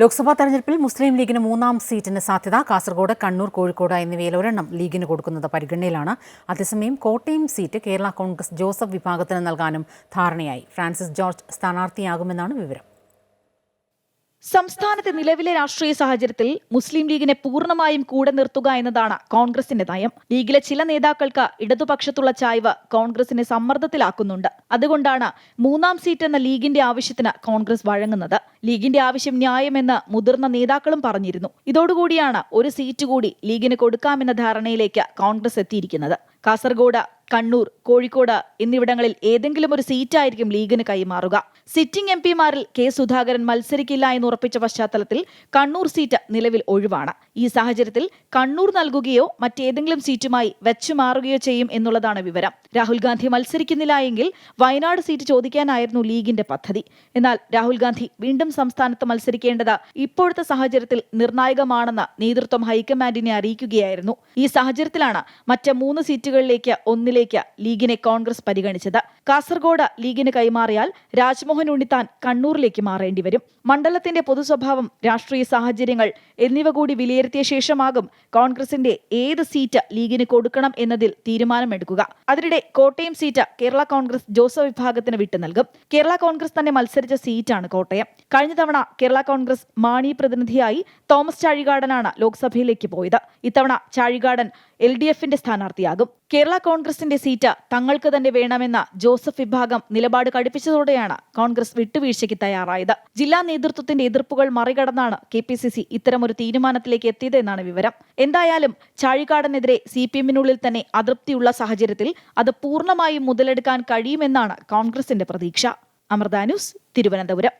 ലോക്സഭാ തെരഞ്ഞെടുപ്പിൽ മുസ്ലിം ലീഗിന് മൂന്നാം സീറ്റിന് സാധ്യത. കാസർഗോഡ് കണ്ണൂർ കോഴിക്കോട് എന്നിവയിൽ ഒരെണ്ണം ലീഗിന് കൊടുക്കുന്നത് പരിഗണനയിലാണ്. അതേസമയം കോട്ടയം സീറ്റ് കേരള കോൺഗ്രസ് ജോസഫ് വിഭാഗത്തിന് നൽകാനും ധാരണയായി. ഫ്രാൻസിസ് ജോർജ് സ്ഥാനാർത്ഥിയാകുമെന്നാണ് വിവരം. സംസ്ഥാനത്തെ നിലവിലെ രാഷ്ട്രീയ സാഹചര്യത്തിൽ മുസ്ലിം ലീഗിനെ പൂർണമായും കൂടെ നിർത്തുക എന്നതാണ് കോൺഗ്രസിന്റെ നയം. ലീഗിലെ ചില നേതാക്കൾക്ക് ഇടതുപക്ഷത്തുള്ള ചായ്വ് കോൺഗ്രസിനെ സമ്മർദ്ദത്തിലാക്കുന്നുണ്ട്. അതുകൊണ്ടാണ് മൂന്നാം സീറ്റ് എന്ന ലീഗിന്റെ ആവശ്യത്തിന് കോൺഗ്രസ് വഴങ്ങുന്നത്. ലീഗിന്റെ ആവശ്യം ന്യായമെന്ന് മുതിർന്ന നേതാക്കളും പറഞ്ഞിരുന്നു. ഇതോടുകൂടിയാണ് ഒരു സീറ്റ് കൂടി ലീഗിന് കൊടുക്കാമെന്ന ധാരണയിലേക്ക് കോൺഗ്രസ് എത്തിയിരിക്കുന്നത്. കാസർഗോഡ് കണ്ണൂർ കോഴിക്കോട് എന്നിവിടങ്ങളിൽ ഏതെങ്കിലും ഒരു സീറ്റായിരിക്കും ലീഗിന് കൈമാറുക. സിറ്റിംഗ് എം പിമാരിൽ കെ സുധാകരൻ മത്സരിക്കില്ല എന്ന് ഉറപ്പിച്ച പശ്ചാത്തലത്തിൽ കണ്ണൂർ സീറ്റ് നിലവിൽ ഒഴിവാണ്. ഈ സാഹചര്യത്തിൽ കണ്ണൂർ നൽകുകയോ മറ്റേതെങ്കിലും സീറ്റുമായി വെച്ചുമാറുകയോ ചെയ്യും എന്നുള്ളതാണ് വിവരം. രാഹുൽ ഗാന്ധി മത്സരിക്കുന്നില്ല എങ്കിൽ വയനാട് സീറ്റ് ചോദിക്കാനായിരുന്നു ലീഗിന്റെ പദ്ധതി. എന്നാൽ രാഹുൽ ഗാന്ധി വീണ്ടും സംസ്ഥാനത്ത് മത്സരിക്കേണ്ടത് ഇപ്പോഴത്തെ സാഹചര്യത്തിൽ നിർണായകമാണെന്ന് നേതൃത്വം ഹൈക്കമാൻഡിനെ അറിയിക്കുകയായിരുന്നു. ഈ സാഹചര്യത്തിലാണ് മറ്റ് മൂന്ന് സീറ്റുകളിലേക്ക് ഒന്നിലേക്ക് ലീഗിനെ കോൺഗ്രസ് പരിഗണിച്ചത്. കാസർഗോഡ് ലീഗിന് കൈമാറിയാൽ രാജ്മോഹൻ ഉണ്ണിത്താൻ കണ്ണൂരിലേക്ക് മാറേണ്ടി വരും. മണ്ഡലത്തിന്റെ പൊതുസ്വഭാവം രാഷ്ട്രീയ സാഹചര്യങ്ങൾ എന്നിവ കൂടി വിലയിരുത്തിയ ശേഷമാകും കോൺഗ്രസിന്റെ ഏത് സീറ്റ് ലീഗിന് കൊടുക്കണം എന്നതിൽ തീരുമാനമെടുക്കുക. അതിനിടെ കോട്ടയം സീറ്റ് കേരള കോൺഗ്രസ് ജോസഫ് വിഭാഗത്തിന് വിട്ടു നൽകും. കേരള കോൺഗ്രസ് തന്നെ മത്സരിച്ച സീറ്റാണ് കോട്ടയം. കഴിഞ്ഞ തവണ കേരള കോൺഗ്രസ് മാണി പ്രതിനിധിയായി തോമസ് ചാഴികാടനാണ് ലോക്സഭയിലേക്ക് പോയത്. ഇത്തവണ ചാഴികാടൻ എൽ ഡി എഫിന്റെ സ്ഥാനാർത്ഥിയാകും. കേരള കോൺഗ്രസിന്റെ സീറ്റ് തങ്ങൾക്ക് തന്നെ വേണമെന്ന ജോസഫ് വിഭാഗം നിലപാട് കടുപ്പിച്ചതോടെയാണ് കോൺഗ്രസ് വിട്ടുവീഴ്ചയ്ക്ക് തയ്യാറായത്. ജില്ലാ നേതൃത്വത്തിന്റെ എതിർപ്പുകൾ മറികടന്നാണ് കെ പി സി സി ഇത്തരമൊരു തീരുമാനത്തിലേക്ക് എത്തിയത് എന്നാണ് വിവരം. എന്തായാലും ചാഴിക്കാടനെതിരെ സി പി എമ്മിനുള്ളിൽ തന്നെ അതൃപ്തിയുള്ള സാഹചര്യത്തിൽ അത് പൂർണമായും മുതലെടുക്കാൻ കഴിയുമെന്നാണ് കോൺഗ്രസിന്റെ പ്രതീക്ഷ. അമൃത ന്യൂസ് തിരുവനന്തപുരം.